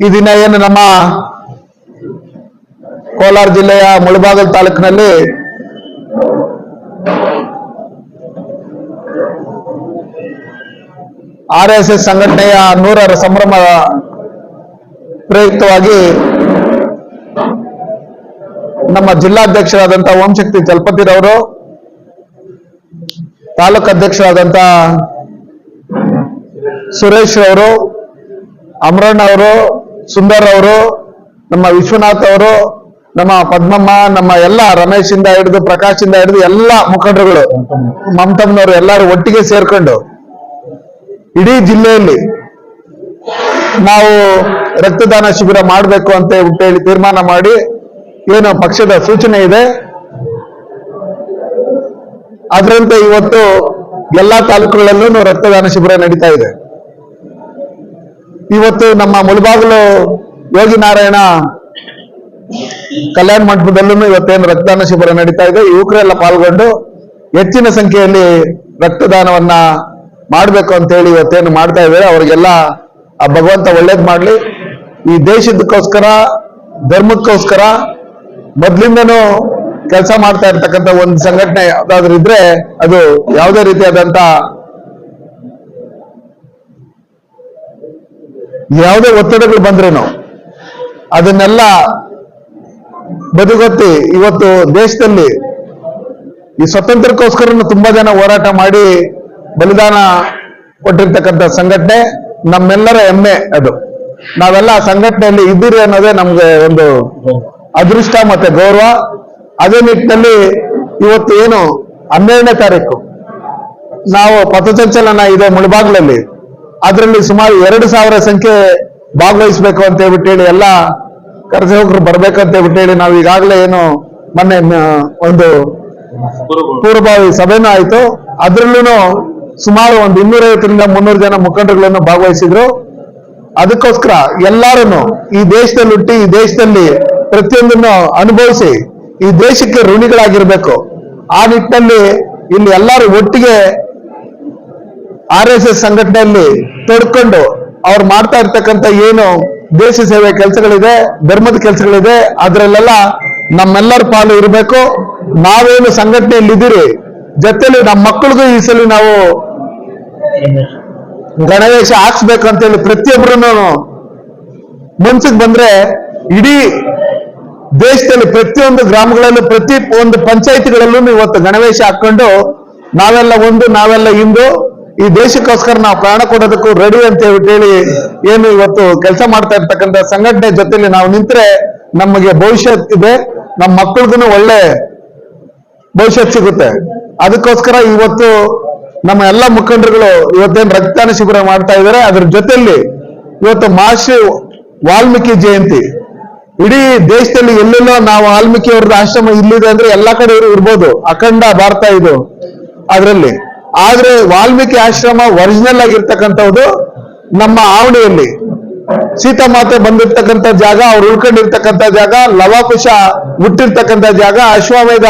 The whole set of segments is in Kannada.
ಈ ದಿನ ಏನು ನಮ್ಮ ಕೋಲಾರ ಜಿಲ್ಲೆಯ ಮುಳಬಾಗಲ್ ತಾಲೂಕಿನಲ್ಲಿ ಆರ್ ಎಸ್ ಎಸ್ ಸಂಘಟನೆಯ ನೂರರ ಸಂಭ್ರಮ ಪ್ರಯುಕ್ತವಾಗಿ ನಮ್ಮ ಜಿಲ್ಲಾಧ್ಯಕ್ಷರಾದಂಥ ಓಂಶಕ್ತಿ ಚಲಪತಿರವರು ತಾಲೂಕು ಅಧ್ಯಕ್ಷರಾದಂತಹ ಸುರೇಶ್ ಅವರು, ಅಮರಣ್ಣ ಅವರು ಸುಂದರ್ ಅವರು, ನಮ್ಮ ವಿಶ್ವನಾಥ್ ಅವರು, ನಮ್ಮ ಪದ್ಮಮ್ಮ, ನಮ್ಮ ಎಲ್ಲ ರಮೇಶ್ ಇಂದ ಹಿಡಿದು ಪ್ರಕಾಶ್ ಇಂದ ಹಿಡಿದು ಎಲ್ಲ ಮುಖಂಡರುಗಳು, ಮಮತಮ್ಮನವರು ಎಲ್ಲರೂ ಒಟ್ಟಿಗೆ ಸೇರ್ಕೊಂಡು ಇಡೀ ಜಿಲ್ಲೆಯಲ್ಲಿ ನಾವು ರಕ್ತದಾನ ಶಿಬಿರ ಮಾಡಬೇಕು ಅಂತ ಹೇಳಿ ತೀರ್ಮಾನ ಮಾಡಿ ಏನು ಪಕ್ಷದ ಸೂಚನೆ ಇದೆ. ಅದರಂತೆ ಇವತ್ತು ಎಲ್ಲಾ ತಾಲೂಕುಗಳಲ್ಲೂ ರಕ್ತದಾನ ಶಿಬಿರ ನಡೀತಾ ಇದೆ. ಇವತ್ತು ನಮ್ಮ ಮುಳಬಾಗಿಲು ಯೋಗಿ ನಾರಾಯಣ ಕಲ್ಯಾಣ ಮಂಟಪದಲ್ಲೂ ಇವತ್ತೇನು ರಕ್ತದಾನ ಶಿಬಿರ ನಡೀತಾ ಇದೆ. ಯುವಕರೆಲ್ಲ ಪಾಲ್ಗೊಂಡು ಹೆಚ್ಚಿನ ಸಂಖ್ಯೆಯಲ್ಲಿ ರಕ್ತದಾನವನ್ನ ಮಾಡಬೇಕು ಅಂತ ಹೇಳಿ ಇವತ್ತೇನು ಮಾಡ್ತಾ ಇದ್ದಾರೆ. ಅವರಿಗೆಲ್ಲ, ಆ ಭಗವಂತ ಒಳ್ಳೇದ್ ಮಾಡ್ಲಿ. ಈ ದೇಶದಕ್ಕೋಸ್ಕರ, ಧರ್ಮಕ್ಕೋಸ್ಕರ ಮೊದ್ಲಿಂದನೂ ಕೆಲಸ ಮಾಡ್ತಾ ಇರ್ತಕ್ಕಂಥ ಒಂದು ಸಂಘಟನೆ ಯಾವ್ದಾದ್ರು ಇದ್ರೆ ಅದು ಯಾವುದೇ ರೀತಿಯಾದಂತ ಯಾವುದೇ ಒತ್ತಡಗಳು ಬಂದ್ರೇನು ಅದನ್ನೆಲ್ಲ ಬದಿಗೊತ್ತಿ ಇವತ್ತು ದೇಶದಲ್ಲಿ ಈ ಸ್ವತಂತ್ರಕ್ಕೋಸ್ಕರ ತುಂಬಾ ಜನ ಹೋರಾಟ ಮಾಡಿ ಬಲಿದಾನ ಕೊಟ್ಟಿರ್ತಕ್ಕಂಥ ಸಂಘಟನೆ, ನಮ್ಮೆಲ್ಲರ ಹೆಮ್ಮೆ ಅದು. ನಾವೆಲ್ಲ ಆ ಸಂಘಟನೆಯಲ್ಲಿ ಇದ್ದೀರಿ ಅನ್ನೋದೇ ನಮ್ಗೆ ಒಂದು ಅದೃಷ್ಟ ಮತ್ತೆ ಗೌರವ. ಅದೇ ನಿಟ್ಟಿನಲ್ಲಿ ಇವತ್ತು ಏನು ಹನ್ನೆರಡನೇ ತಾರೀಕು. ನಾವು ಪಥಸಂಚಲನ ಇದೆ ಮುಳಬಾಗ್ಲಲ್ಲಿ. ಅದರಲ್ಲಿ ಸುಮಾರು ಎರಡು ಸಾವಿರ ಸಂಖ್ಯೆ ಭಾಗವಹಿಸಬೇಕು ಅಂತ ಹೇಳ್ಬಿಟ್ಟು ಹೇಳಿ ಎಲ್ಲ ಕರಸೇವಕರು ಬರ್ಬೇಕಂತ ಹೇಳ್ಬಿಟ್ಟು ಹೇಳಿ ನಾವು ಈಗಾಗಲೇ ಏನು ಮೊನ್ನೆ ಒಂದು ಪೂರ್ವಭಾವಿ ಸಭೆನೂ ಆಯ್ತು. ಅದ್ರಲ್ಲೂ ಸುಮಾರು ಒಂದು ಇನ್ನೂರೈವತ್ತರಿಂದ ಮುನ್ನೂರು ಜನ ಮುಖಂಡರುಗಳನ್ನು ಭಾಗವಹಿಸಿದ್ರು. ಅದಕ್ಕೋಸ್ಕರ ಎಲ್ಲಾರನ್ನು ಈ ದೇಶದಲ್ಲಿ ಹುಟ್ಟಿ, ಈ ದೇಶದಲ್ಲಿ ಪ್ರತಿಯೊಂದನ್ನು ಅನುಭವಿಸಿ ಈ ದೇಶಕ್ಕೆ ಋಣಿಗಳಾಗಿರ್ಬೇಕು. ಆ ನಿಟ್ಟಿನಲ್ಲಿ ಇಲ್ಲಿ ಎಲ್ಲರೂ ಒಟ್ಟಿಗೆ ಆರ್ ಎಸ್ ಎಸ್ ಸಂಘಟನೆಯಲ್ಲಿ ತೊಡ್ಕೊಂಡು ಅವ್ರು ಮಾಡ್ತಾ ಇರ್ತಕ್ಕಂಥ ಏನು ದೇಶ ಸೇವೆ ಕೆಲಸಗಳಿದೆ, ಧರ್ಮದ ಕೆಲಸಗಳಿದೆ, ಅದರಲ್ಲೆಲ್ಲ ನಮ್ಮೆಲ್ಲರ ಪಾಲು ಇರಬೇಕು. ನಾವೇನು ಸಂಘಟನೆಯಲ್ಲಿ ಇದ್ದೀರಿ? ಜೊತೆಲಿ ನಮ್ಮ ಮಕ್ಕಳಿಗೂ ಈ ಸಲ ನಾವು ಗಣವೇಶ ಹಾಕ್ಸ್ಬೇಕು ಅಂತ ಹೇಳಿ ಪ್ರತಿಯೊಬ್ಬರನ್ನು ಮನ್ಸಿಗೆ ಬಂದ್ರೆ ಇಡೀ ದೇಶದಲ್ಲಿ ಪ್ರತಿಯೊಂದು ಗ್ರಾಮಗಳಲ್ಲೂ ಪ್ರತಿ ಒಂದು ಪಂಚಾಯಿತಿಗಳಲ್ಲೂ ಇವತ್ತು ಗಣವೇಶ ಹಾಕೊಂಡು ನಾವೆಲ್ಲ ಒಂದು, ನಾವೆಲ್ಲ ಇಂದು ಈ ದೇಶಕ್ಕೋಸ್ಕರ ನಾವು ಪ್ರಾಣ ಕೊಡೋದಕ್ಕೂ ರೆಡಿ ಅಂತ ಹೇಳಿ ಏನು ಇವತ್ತು ಕೆಲಸ ಮಾಡ್ತಾ ಇರ್ತಕ್ಕಂಥ ಸಂಘಟನೆ ಜೊತೆಲಿ ನಾವು ನಿಂತರೆ ನಮಗೆ ಭವಿಷ್ಯತ್ ಇದೆ ನಮ್ಮ ಮಕ್ಕಳಿಗೂ ಒಳ್ಳೆ ಭವಿಷ್ಯತ್ ಸಿಗುತ್ತೆ. ಅದಕ್ಕೋಸ್ಕರ ಇವತ್ತು ನಮ್ಮ ಎಲ್ಲ ಮುಖಂಡರುಗಳು ಇವತ್ತೇನು ರಕ್ತದಾನ ಶಿಬಿರ ಮಾಡ್ತಾ ಇದ್ದಾರೆ ಅದ್ರ ಜೊತೆಯಲ್ಲಿ ಇವತ್ತು ಮಹರ್ಷಿ ವಾಲ್ಮೀಕಿ ಜಯಂತಿ. ಇಡೀ ದೇಶದಲ್ಲಿ ಎಲ್ಲೆಲ್ಲೋ ನಾವು ವಾಲ್ಮೀಕಿ ಅವ್ರದ್ದು ಆಶ್ರಮ ಇಲ್ಲಿದೆ ಅಂದ್ರೆ ಎಲ್ಲಾ ಕಡೆ ಇರ್ಬೋದು, ಅಖಂಡ ಭಾರತ ಇದು. ಅದರಲ್ಲಿ ಆದ್ರೆ ವಾಲ್ಮೀಕಿ ಆಶ್ರಮ ಒರಿಜಿನಲ್ ಆಗಿರ್ತಕ್ಕಂಥದ್ದು ನಮ್ಮ ಆವಣಿಯಲ್ಲಿ. ಸೀತಾಮಾತೆ ಬಂದಿರ್ತಕ್ಕಂಥ ಜಾಗ, ಅವ್ರು ಉಳ್ಕೊಂಡಿರ್ತಕ್ಕಂಥ ಜಾಗ, ಲವಾಕುಶ ಹುಟ್ಟಿರ್ತಕ್ಕಂಥ ಜಾಗ, ಅಶ್ವಮೇಧ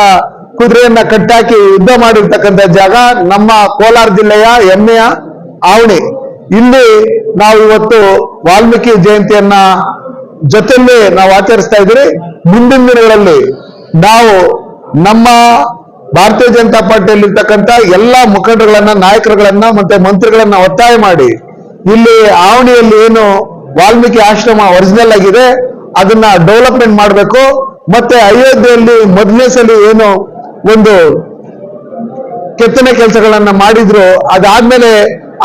ಕುದುರೆಯನ್ನ ಕಟ್ಟಾಕಿ ಯುದ್ಧ ಮಾಡಿರ್ತಕ್ಕಂಥ ಜಾಗ, ನಮ್ಮ ಕೋಲಾರ ಜಿಲ್ಲೆಯ ಹೆಮ್ಮೆಯ ಆವಣಿ. ಇಲ್ಲಿ ನಾವು ಇವತ್ತು ವಾಲ್ಮೀಕಿ ಜಯಂತಿಯನ್ನ ಜೊತೆಯಲ್ಲಿ ನಾವು ಆಚರಿಸ್ತಾ ಇದ್ದೀರಿ. ಮುಂದಿನ ದಿನಗಳಲ್ಲಿ ನಾವು ನಮ್ಮ ಭಾರತೀಯ ಜನತಾ ಪಾರ್ಟಿಯಲ್ಲಿ ಇರ್ತಕ್ಕಂಥ ಎಲ್ಲಾ ಮುಖಂಡರುಗಳನ್ನ ನಾಯಕರುಗಳನ್ನ ಮತ್ತೆ ಮಂತ್ರಿಗಳನ್ನ ಒತ್ತಾಯ ಮಾಡಿ, ಇಲ್ಲಿ ಆವಣಿಯಲ್ಲಿ ಏನು ವಾಲ್ಮೀಕಿ ಆಶ್ರಮ ಒರಿಜಿನಲ್ ಆಗಿದೆ, ಅದನ್ನ ಡೆವಲಪ್ಮೆಂಟ್ ಮಾಡಬೇಕು, ಮತ್ತೆ ಅಯೋಧ್ಯೆಯಲ್ಲಿ ಮೊದಲನೇ ಸಲ ಏನು ಒಂದು ಕೆತ್ತನೆ ಕೆಲಸಗಳನ್ನ ಮಾಡಿದ್ರು, ಅದಾದ್ಮೇಲೆ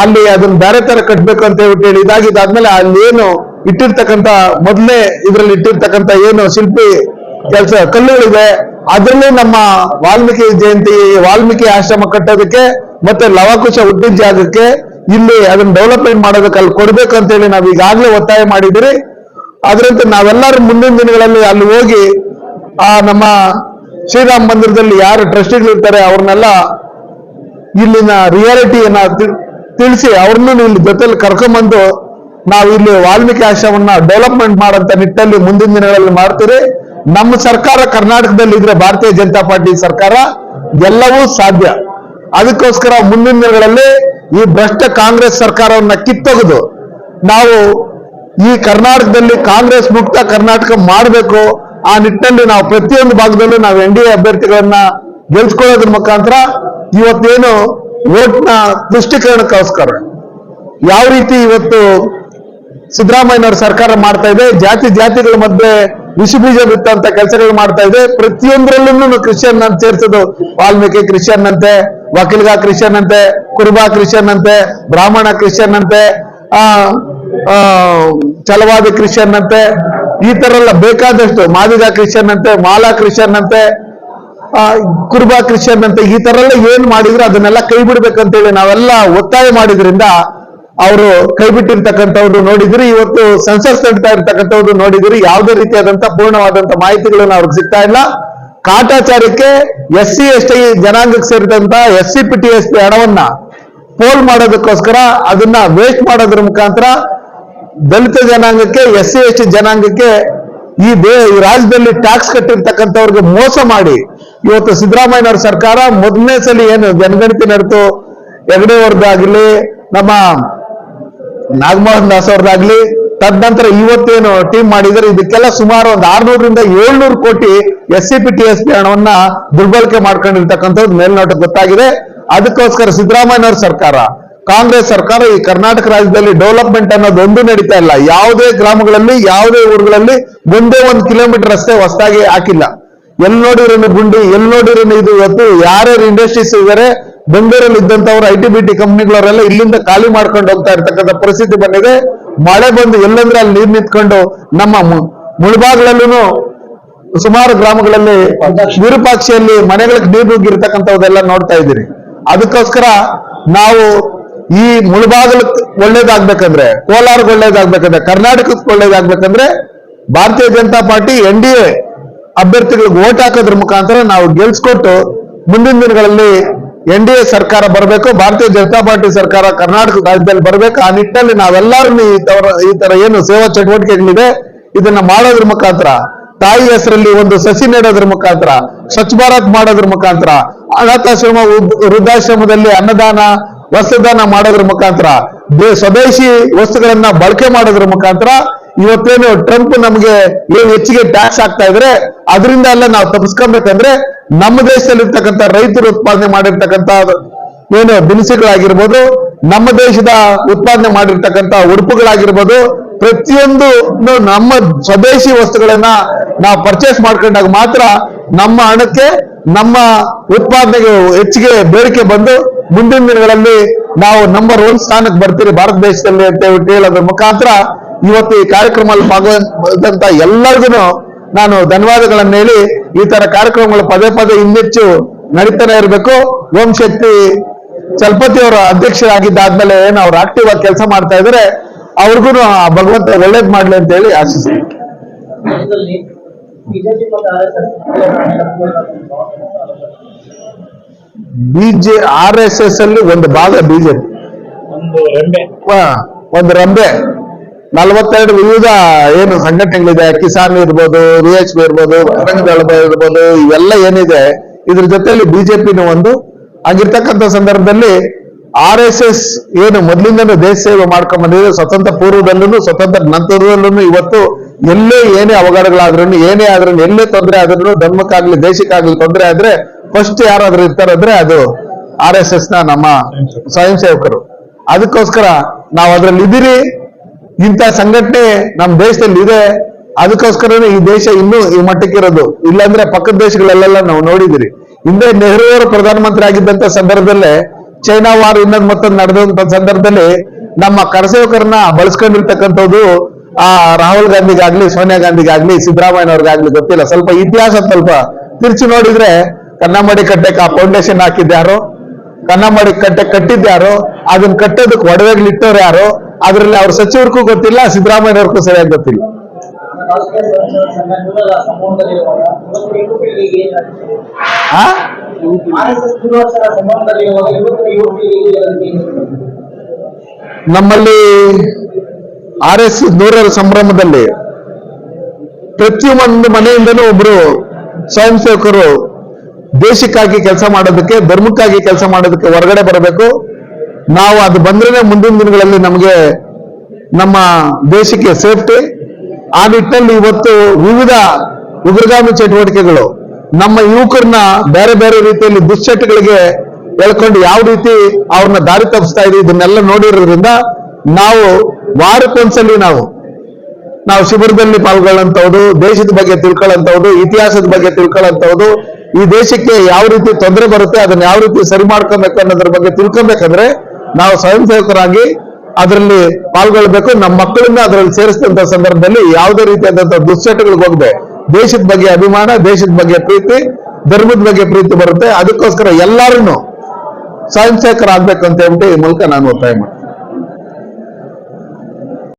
ಅಲ್ಲಿ ಅದನ್ನ ಬೇರೆ ತರ ಕಟ್ಬೇಕು ಅಂತ ಹೇಳ್ಬಿಟ್ಟು ಹೇಳಿ ಇದಾಗಿದ್ದಾದ್ಮೇಲೆ ಅಲ್ಲಿ ಏನು ಇಟ್ಟಿರ್ತಕ್ಕಂಥ ಮೊದಲನೇ ಇದ್ರಲ್ಲಿ ಇಟ್ಟಿರ್ತಕ್ಕಂಥ ಏನು ಶಿಲ್ಪಿ ಕೆಲಸ, ಕಲ್ಲುಗಳಿದೆ ಅದರಲ್ಲೂ ನಮ್ಮ ವಾಲ್ಮೀಕಿ ಜಯಂತಿ, ವಾಲ್ಮೀಕಿ ಆಶ್ರಮ ಕಟ್ಟೋದಕ್ಕೆ ಮತ್ತೆ ಲವಕುಶ ಉದ್ದಿ ಜಾಗಕ್ಕೆ ಇಲ್ಲಿ ಅದನ್ನ ಡೆವಲಪ್ಮೆಂಟ್ ಮಾಡೋದಕ್ಕೆ ಅಲ್ಲಿ ಕೊಡ್ಬೇಕು ಅಂತ ಹೇಳಿ ನಾವು ಈಗಾಗಲೇ ಒತ್ತಾಯ ಮಾಡಿದಿರಿ ಅದರಂತೆ ನಾವೆಲ್ಲರೂ ಮುಂದಿನ ದಿನಗಳಲ್ಲಿ ಅಲ್ಲಿ ಹೋಗಿ, ಆ ನಮ್ಮ ಶ್ರೀರಾಮ ಮಂದಿರದಲ್ಲಿ ಯಾರು ಟ್ರಸ್ಟಿಗಳು ಇರ್ತಾರೆ ಅವ್ರನ್ನೆಲ್ಲ ಇಲ್ಲಿನ ರಿಯಾಲಿಟಿಯನ್ನ ತಿಳಿಸಿ ಅವ್ರನ್ನೂ ಇಲ್ಲಿ ಜೊತೆಲಿ ಕರ್ಕೊಂಬಂದು ನಾವು ಇಲ್ಲಿ ವಾಲ್ಮೀಕಿ ಆಶ್ರಮವನ್ನ ಡೆವಲಪ್ಮೆಂಟ್ ಮಾಡಂತ ನಿಟ್ಟಲ್ಲಿ ಮುಂದಿನ ದಿನಗಳಲ್ಲಿ ಮಾಡ್ತೀರಿ. ನಮ್ಮ ಸರ್ಕಾರ ಕರ್ನಾಟಕದಲ್ಲಿ ಇದ್ರೆ ಭಾರತೀಯ ಜನತಾ ಪಾರ್ಟಿ ಸರ್ಕಾರ ಎಲ್ಲವೂ ಸಾಧ್ಯ. ಅದಕ್ಕೋಸ್ಕರ ಮುಂದಿನ ದಿನಗಳಲ್ಲಿ ಈ ಭ್ರಷ್ಟ ಕಾಂಗ್ರೆಸ್ ಸರ್ಕಾರವನ್ನ ಕಿತ್ತೊಗೆದು ನಾವು ಈ ಕರ್ನಾಟಕದಲ್ಲಿ ಕಾಂಗ್ರೆಸ್ ಮುಕ್ತ ಕರ್ನಾಟಕ ಮಾಡಬೇಕು. ಆ ನಿಟ್ಟಿನಲ್ಲಿ ನಾವು ಪ್ರತಿಯೊಂದು ಭಾಗದಲ್ಲೂ ನಾವು ಎನ್ ಡಿ ಎ ಅಭ್ಯರ್ಥಿಗಳನ್ನ ಗೆಲ್ಸ್ಕೊಳ್ಳೋದ್ರ ಮುಖಾಂತರ ಇವತ್ತೇನು ವೋಟ್ನ ತುಷ್ಟೀಕರಣಕ್ಕೋಸ್ಕರ ಯಾವ ರೀತಿ ಇವತ್ತು ಸಿದ್ದರಾಮಯ್ಯನವರ ಸರ್ಕಾರ ಮಾಡ್ತಾ ಇದೆ, ಜಾತಿ ಜಾತಿಗಳ ಮಧ್ಯೆ ವಿಷ ಬೀಜ ಬಿತ್ತಂತ ಕೆಲಸಗಳು ಮಾಡ್ತಾ ಇದೆ. ಪ್ರತಿಯೊಂದರಲ್ಲೂ ಕ್ರಿಶ್ಚಿಯನ್ ಅಂತ ಸೇರ್ಸೋದು ವಾಲ್ಮೀಕಿ ಕ್ರಿಶ್ಚಿಯನ್ ಅಂತೆ ವಕೀಲ್ಗ ಕ್ರಿಶ್ಚಿಯನ್ ಅಂತೆ ಕುರುಬಾ ಕ್ರಿಶ್ಚಿಯನ್ ಅಂತೆ ಬ್ರಾಹ್ಮಣ ಕ್ರಿಶ್ಚಿಯನ್ ಅಂತೆ ಆ ಚಲವಾದಿ ಕ್ರಿಶ್ಚಿಯನ್ ಅಂತೆ ಈ ತರ ಎಲ್ಲ ಬೇಕಾದಷ್ಟು ಮಾದಿಗ ಕ್ರಿಶ್ಚಿಯನ್ ಅಂತೆ ಮಾಲಾ ಕ್ರಿಶ್ಚಿಯನ್ ಅಂತೆ ಆ, ಕುರುಬಾ ಕ್ರಿಶ್ಚಿಯನ್ ಅಂತೆ ಈ ತರ ಎಲ್ಲ ಏನ್ ಮಾಡಿದ್ರು ಅದನ್ನೆಲ್ಲ ಕೈ ಬಿಡ್ಬೇಕಂತೇಳಿ ನಾವೆಲ್ಲ ಒತ್ತಾಯ ಮಾಡಿದ್ರಿಂದ ಅವರು ಕೈ ಬಿಟ್ಟಿರ್ತಕ್ಕಂಥವ್ರು ನೋಡಿದ್ರಿ, ಇವತ್ತು ಸೆನ್ಸಸ್ ನಡೀತಾ ಇರ್ತಕ್ಕಂಥವ್ರು ನೋಡಿದ್ರಿ ಯಾವುದೇ ರೀತಿಯಾದಂತ ಪೂರ್ಣವಾದಂತ ಮಾಹಿತಿಗಳನ್ನ ಅವ್ರಿಗೆ ಸಿಗ್ತಾ ಇಲ್ಲ. ಕಾಟಾಚಾರಕ್ಕೆ ಎಸ್ ಸಿ, ಎಸ್ ಟಿ ಜನಾಂಗಕ್ಕೆ ಸೇರಿದಂತ S C, P, T, S P ಹಣವನ್ನ ಪೋಲ್ ಮಾಡೋದಕ್ಕೋಸ್ಕರ ಅದನ್ನ ವೇಸ್ಟ್ ಮಾಡೋದ್ರ ಮುಖಾಂತರ ದಲಿತ ಜನಾಂಗಕ್ಕೆ, ಎಸ್ ಸಿ, ಎಸ್ ಟಿ ಜನಾಂಗಕ್ಕೆ ಈ ದೇ ಈ ರಾಜ್ಯದಲ್ಲಿ ಟ್ಯಾಕ್ಸ್ ಕಟ್ಟಿರ್ತಕ್ಕಂಥವ್ರಿಗೆ ಮೋಸ ಮಾಡಿ ಇವತ್ತು ಸಿದ್ದರಾಮಯ್ಯನವ್ರ ಸರ್ಕಾರ ಮೊದಲನೇ ಸಲ ಏನು ಜನಗಣತಿ ನಡೆತು ಹೆಗಡೆಯವ್ರದ್ದಾಗ್ಲಿ ನಮ್ಮ ನಾಗಮೋಹನ್ ದಾಸ್ ಅವ್ರದ್ದಾಗ್ಲಿ ತದನಂತರ ಇವತ್ತೇನು ಟೀಮ್ ಮಾಡಿದ್ರೆ ಇದಕ್ಕೆಲ್ಲ ಸುಮಾರು ಒಂದು ಆರ್ನೂರರಿಂದ ಏಳ್ನೂರು ಕೋಟಿ S C P T S P ಹಣವನ್ನ ದುರ್ಬಳಕೆ ಮಾಡ್ಕೊಂಡಿರ್ತಕ್ಕಂಥದ್ದು ಮೇಲ್ನೋಟ ಗೊತ್ತಾಗಿದೆ. ಅದಕ್ಕೋಸ್ಕರ ಸಿದ್ದರಾಮಯ್ಯನವ್ರ ಸರ್ಕಾರ, ಕಾಂಗ್ರೆಸ್ ಸರ್ಕಾರ ಈ ಕರ್ನಾಟಕ ರಾಜ್ಯದಲ್ಲಿ ಡೆವಲಪ್ಮೆಂಟ್ ಅನ್ನೋದು ಒಂದು ನಡೀತಾ ಇಲ್ಲ. ಯಾವುದೇ ಗ್ರಾಮಗಳಲ್ಲಿ, ಯಾವುದೇ ಊರುಗಳಲ್ಲಿ ಒಂದೇ ಒಂದು ಕಿಲೋಮೀಟರ್ ರಸ್ತೆ ಹೊಸದಾಗಿ ಹಾಕಿಲ್ಲ. ಎಲ್ಲಿ ನೋಡಿರೋನು ಗುಂಡಿ ಎಲ್ಲಿ ನೋಡಿರೋನು ಇದು ಇವತ್ತು, ಯಾರ್ಯಾರು ಇಂಡಸ್ಟ್ರೀಸ್ ಇದಾರೆ ಬೆಂಗಳೂರಲ್ಲಿ ಇದ್ದಂತವ್ರು ಐ ಟಿ ಬಿ ಟಿ ಕಂಪ್ನಿಗಳವರೆಲ್ಲ ಇಲ್ಲಿಂದ ಖಾಲಿ ಮಾಡ್ಕೊಂಡು ಹೋಗ್ತಾ ಇರ್ತಕ್ಕಂಥ ಪರಿಸ್ಥಿತಿ ಬಂದಿದೆ. ಮಳೆ ಬಂದು ಎಲ್ಲಂದ್ರೆ ಅಲ್ಲಿ ನೀರು ನಿಂತ್ಕೊಂಡು ನಮ್ಮ ಮುಳುಬಾಗ್ಲಲ್ಲೂ ಸುಮಾರು ಗ್ರಾಮಗಳಲ್ಲಿ ವಿರೂಪಾಕ್ಷಿಯಲ್ಲಿ ಮನೆಗಳಿಗೆ ನೀರು ನುಗ್ಗಿರ್ತಕ್ಕಂಥದ್ದೆಲ್ಲ ನೋಡ್ತಾ ಇದ್ದೀರಿ. ಅದಕ್ಕೋಸ್ಕರ ನಾವು ಈ ಮುಳುಬಾಗಲಕ್ಕೆ ಒಳ್ಳೇದಾಗ್ಬೇಕಂದ್ರೆ ಕೋಲಾರ್ಗೆ ಒಳ್ಳೇದಾಗ್ಬೇಕಂದ್ರೆ ಕರ್ನಾಟಕಕ್ಕೆ ಒಳ್ಳೇದಾಗ್ಬೇಕಂದ್ರೆ Bharatiya Janata Party N D A ಅಭ್ಯರ್ಥಿಗಳಿಗೆ ಓಟ್ ಹಾಕೋದ್ರ ಮುಖಾಂತರ ನಾವು ಗೆಲ್ಸ್ಕೊಟ್ಟು ಮುಂದಿನ ದಿನಗಳಲ್ಲಿ ಎನ್ ಡಿ ಎ ಸರ್ಕಾರ ಬರಬೇಕು, ಭಾರತೀಯ ಜನತಾ ಪಾರ್ಟಿ ಸರ್ಕಾರ ಕರ್ನಾಟಕ ರಾಜ್ಯದಲ್ಲಿ ಬರಬೇಕು, ಆ ನಿಟ್ಟಿನಲ್ಲಿ ನಾವೆಲ್ಲರೂ ಈ ತರ ಈ ತರ ಏನು ಸೇವಾ ಚಟುವಟಿಕೆಗಳಿದೆ, ಇದನ್ನ ಮಾಡೋದ್ರ ಮುಖಾಂತರ, ತಾಯಿ ಹೆಸರಲ್ಲಿ ಒಂದು ಸಸಿ ನೆಡೋದ್ರ ಮುಖಾಂತರ, ಸ್ವಚ್ಛ ಭಾರತ್ ಮಾಡೋದ್ರ ಮುಖಾಂತರ, ಅನಾಥಾಶ್ರಮ ವೃದ್ಧ- ವೃದ್ಧಾಶ್ರಮದಲ್ಲಿ ಅನ್ನದಾನ, ವಸ್ತ್ರದಾನ ಮಾಡೋದ್ರ ಮುಖಾಂತರ ಸ್ವದೇಶಿ ವಸ್ತುಗಳನ್ನ ಬಳಕೆ ಮಾಡೋದ್ರ ಮುಖಾಂತರ ಇವತ್ತೇನು ಟ್ರಂಪ್ ನಮಗೆ ಏನ್ ಹೆಚ್ಚಿಗೆ ಟ್ಯಾಕ್ಸ್ ಆಗ್ತಾ ಇದ್ರೆ, ಅದರಿಂದ ಎಲ್ಲ ನಾವು ತಪ್ಪಿಸ್ಕೊಬೇಕಂದ್ರೆ ನಮ್ಮ ದೇಶದಲ್ಲಿ ಇರ್ತಕ್ಕಂಥ ರೈತರು ಉತ್ಪಾದನೆ ಮಾಡಿರ್ತಕ್ಕಂಥ ಏನು ದಿನಸಿಗಳಾಗಿರ್ಬೋದು, ನಮ್ಮ ದೇಶದ ಉತ್ಪಾದನೆ ಮಾಡಿರ್ತಕ್ಕಂಥ ಉಡುಪುಗಳಾಗಿರ್ಬೋದು, ಪ್ರತಿಯೊಂದು ನಮ್ಮ ಸ್ವದೇಶಿ ವಸ್ತುಗಳನ್ನ ನಾವು ಪರ್ಚೇಸ್ ಮಾಡ್ಕೊಂಡಾಗ ಮಾತ್ರ ನಮ್ಮ ಹಣಕ್ಕೆ, ನಮ್ಮ ಉತ್ಪಾದನೆಗೆ ಹೆಚ್ಚಿಗೆ ಬೇಡಿಕೆ ಬಂದು ಮುಂದಿನ ದಿನಗಳಲ್ಲಿ ನಾವು ನಂಬರ್ ಒನ್ ಸ್ಥಾನಕ್ಕೆ ಬರ್ತೀರಿ ಭಾರತ ದೇಶದಲ್ಲಿ ಅಂತ ಹೇಳಿ ಹೇಳೋದ್ರ ಮುಖಾಂತರ ಇವತ್ತು ಈ ಕಾರ್ಯಕ್ರಮದಲ್ಲಿ ಭಾಗವಹಿಸಿದಂತ ಎಲ್ಲರಿಗೂ ನಾನು ಧನ್ಯವಾದಗಳನ್ನು ಹೇಳಿ ಈ ತರ ಕಾರ್ಯಕ್ರಮಗಳು ಪದೇ ಪದೇ ಇನ್ನೆಚ್ಚು ನಡೀತಾನೆ ಇರಬೇಕು. ಓಂ ಶಕ್ತಿ ಚಲಪತಿ ಅವರ ಅಧ್ಯಕ್ಷರಾಗಿದ್ದಾದ್ಮೇಲೆ ಏನು ಅವ್ರು ಆಕ್ಟಿವ್ ಆಗಿ ಕೆಲಸ ಮಾಡ್ತಾ ಇದ್ರೆ. ಅವ್ರಿಗೂ ಆ ಭಗವಂತ ಒಳ್ಳೇದ್ ಮಾಡ್ಲಿ ಅಂತ ಹೇಳಿ ಆಶಿಸ್ತೀನಿ. Yes BJ R S S ಅಲ್ಲಿ ಒಂದು ಭಾಗ ಬಿಜೆಪಿ ಒಂದು ರಂಬೆ. ನಲವತ್ತೆರಡು ವಿವಿಧ ಏನು ಸಂಘಟನೆಗಳಿದೆ, ಕಿಸಾನ್ ಇರ್ಬೋದು ವಿ ಎಚ್ ಪಿ ಇರ್ಬೋದು ಇರ್ಬೋದು, ಇವೆಲ್ಲ ಏನಿದೆ, ಇದ್ರ ಜೊತೆಯಲ್ಲಿ ಬಿಜೆಪಿನ ಒಂದು. ಆಗಿರ್ತಕ್ಕಂಥ ಸಂದರ್ಭದಲ್ಲಿ ಆರ್ ಎಸ್ ಎಸ್ ಏನು ಮೊದಲಿಂದನೂ ದೇಶ ಸೇವೆ ಮಾಡ್ಕೊಂಡ್ ಬಂದಿದೆ, ಸ್ವತಂತ್ರ ಪೂರ್ವದಲ್ಲೂ ಸ್ವತಂತ್ರ ನಂತರದಲ್ಲೂ ಇವತ್ತು ಎಲ್ಲೇ ಏನೇ ಅವಘಡಗಳಾದ್ರೂ ಏನೇ ಆದ್ರೂ ಎಲ್ಲೇ ತೊಂದರೆ ಆದ್ರೂ ಧರ್ಮಕ್ಕಾಗ್ಲಿ, ದೇಶಕ್ಕಾಗ್ಲಿ ತೊಂದರೆ ಆದ್ರೆ ಫಸ್ಟ್ ಯಾರಾದ್ರೂ ಇರ್ತಾರಂದ್ರೆ ಅದು ಆರ್ ಎಸ್ ಎಸ್ನ ನಮ್ಮ ಸ್ವಯಂ ಸೇವಕರು. ಅದಕ್ಕೋಸ್ಕರ ನಾವು ಅದ್ರಲ್ಲಿ ಇದೀರಿ ಇಂಥ ಸಂಘಟನೆ ನಮ್ಮ ದೇಶದಲ್ಲಿ ಇದೆ. ಅದಕ್ಕೋಸ್ಕರನೇ ಈ ದೇಶ ಇನ್ನೂ ಈ ಮಟ್ಟಕ್ಕೆ ಇರೋದು. ಇಲ್ಲಾಂದ್ರೆ ಪಕ್ಕದ ದೇಶಗಳಲ್ಲೆಲ್ಲ ನಾವು ನೋಡಿದಿರಿ ಹಿಂದೆ ನೆಹರು ಅವರು ಪ್ರಧಾನಮಂತ್ರಿ ಆಗಿದ್ದಂತ ಸಂದರ್ಭದಲ್ಲೇ ಚೈನಾ ವಾರ್ ಇನ್ನೊಂದು ಮತ್ತೊಂದು ನಡೆದಂತ ಸಂದರ್ಭದಲ್ಲಿ ನಮ್ಮ ಕರಸೇವಕರನ್ನ ಬಳಸ್ಕೊಂಡಿರ್ತಕ್ಕಂಥದ್ದು, ಆ, ರಾಹುಲ್ ಗಾಂಧಿಗಾಗ್ಲಿ, ಸೋನಿಯಾ ಗಾಂಧಿಗಾಗ್ಲಿ ಸಿದ್ದರಾಮಯ್ಯನವ್ರಿಗಾಗ್ಲಿ ಗೊತ್ತಿಲ್ಲ. ಸ್ವಲ್ಪ ಇತಿಹಾಸ ಸ್ವಲ್ಪ ತಿರ್ಚಿ ನೋಡಿದ್ರೆ ಕನ್ನಮಡಿ ಕಟ್ಟಕ್ಕೆ ಆ ಫೌಂಡೇಶನ್ ಹಾಕಿದ್ಯಾರು ಕನ್ನಮಡಿ ಕಟ್ಟೆ ಕಟ್ಟಿದ್ಯಾರು ಅದನ್ನ ಕಟ್ಟೋದಕ್ಕೆ ಒಡವೆಗಳು ಇಟ್ಟವ್ರು ಯಾರು? ಅದ್ರಲ್ಲಿ ಅವ್ರ ಸಚಿವರಿಗೂ ಗೊತ್ತಿಲ್ಲ ಸಿದ್ದರಾಮಯ್ಯವ್ರಿಗೂ ಸರಿಯಾಗಿ ಗೊತ್ತಿಲ್ಲ? ನಮ್ಮಲ್ಲಿ ಆರ್ ಎಸ್ ನೂರರ ಸಂಭ್ರಮದಲ್ಲಿ ಪ್ರತಿಯೊಂದು ಮನೆಯಿಂದನೂ ಒಬ್ರು ಸ್ವಯಂ ಸೇವಕರು ದೇಶಕ್ಕಾಗಿ ಕೆಲಸ ಮಾಡೋದಕ್ಕೆ, ಧರ್ಮಕ್ಕಾಗಿ ಕೆಲಸ ಮಾಡೋದಕ್ಕೆ ಹೊರಗಡೆ ಬರಬೇಕು ನಾವು ಅದು ಬಂದ್ರೆ ಮುಂದಿನ ದಿನಗಳಲ್ಲಿ ನಮಗೆ ನಮ್ಮ ದೇಶಕ್ಕೆ ಸೇಫ್ಟಿ, ಆ ನಿಟ್ಟಿನಲ್ಲಿ ಇವತ್ತು ವಿವಿಧ ಉಗ್ರಗಾಮಿ ಚಟುವಟಿಕೆಗಳು ನಮ್ಮ ಯುವಕರನ್ನ ಬೇರೆ ಬೇರೆ ರೀತಿಯಲ್ಲಿ ದುಶ್ಚಟಗಳಿಗೆ ಎಳ್ಕೊಂಡು ಯಾವ ರೀತಿ ಅವ್ರನ್ನ ದಾರಿ ತಪ್ಪಿಸ್ತಾ ಇದೆ ಇದನ್ನೆಲ್ಲ ನೋಡಿರೋದ್ರಿಂದ ನಾವು ವಾರಕ್ಕೊಂದ್ಸಲಿ ನಾವು ನಾವು ಶಿಬಿರದಲ್ಲಿ ಪಾಲ್ಗೊಳ್ಳಂತವ್ದು ದೇಶದ ಬಗ್ಗೆ ತಿಳ್ಕೊಳ್ಳಂತವ್ದು ಇತಿಹಾಸದ ಬಗ್ಗೆ ತಿಳ್ಕೊಳ್ಳಂತವ್ದು ಈ ದೇಶಕ್ಕೆ ಯಾವ ರೀತಿ ತೊಂದರೆ ಬರುತ್ತೆ, ಅದನ್ನ ಯಾವ ರೀತಿ ಸರಿ ಮಾಡ್ಕೊಬೇಕು ಅನ್ನೋದ್ರ ಬಗ್ಗೆ ತಿಳ್ಕೊಬೇಕಂದ್ರೆ ನಾವು ಸ್ವಯಂ ಸೇವಕರಾಗಿ ಅದರಲ್ಲಿ ಪಾಲ್ಗೊಳ್ಬೇಕು. ನಮ್ಮ ಮಕ್ಕಳನ್ನ ಅದರಲ್ಲಿ ಸೇರಿಸಿದಂತ ಸಂದರ್ಭದಲ್ಲಿ ಯಾವುದೇ ರೀತಿಯಾದಂತಹ ದುಶ್ಚಟಗಳಿಗೆ ಹೋಗದೆ ದೇಶದ ಬಗ್ಗೆ ಅಭಿಮಾನ, ದೇಶದ ಬಗ್ಗೆ ಪ್ರೀತಿ, ಧರ್ಮದ ಬಗ್ಗೆ ಪ್ರೀತಿ ಬರುತ್ತೆ. ಅದಕ್ಕೋಸ್ಕರ ಎಲ್ಲಾರು ಸ್ವಯಂ ಸೇವಕರಾಗ್ಬೇಕು ಅಂತ ಹೇಳ್ಬಿಟ್ಟು ಈ ಮೂಲಕ ನಾನು ಒತ್ತಾಯ ಮಾಡ್ತೀನಿ.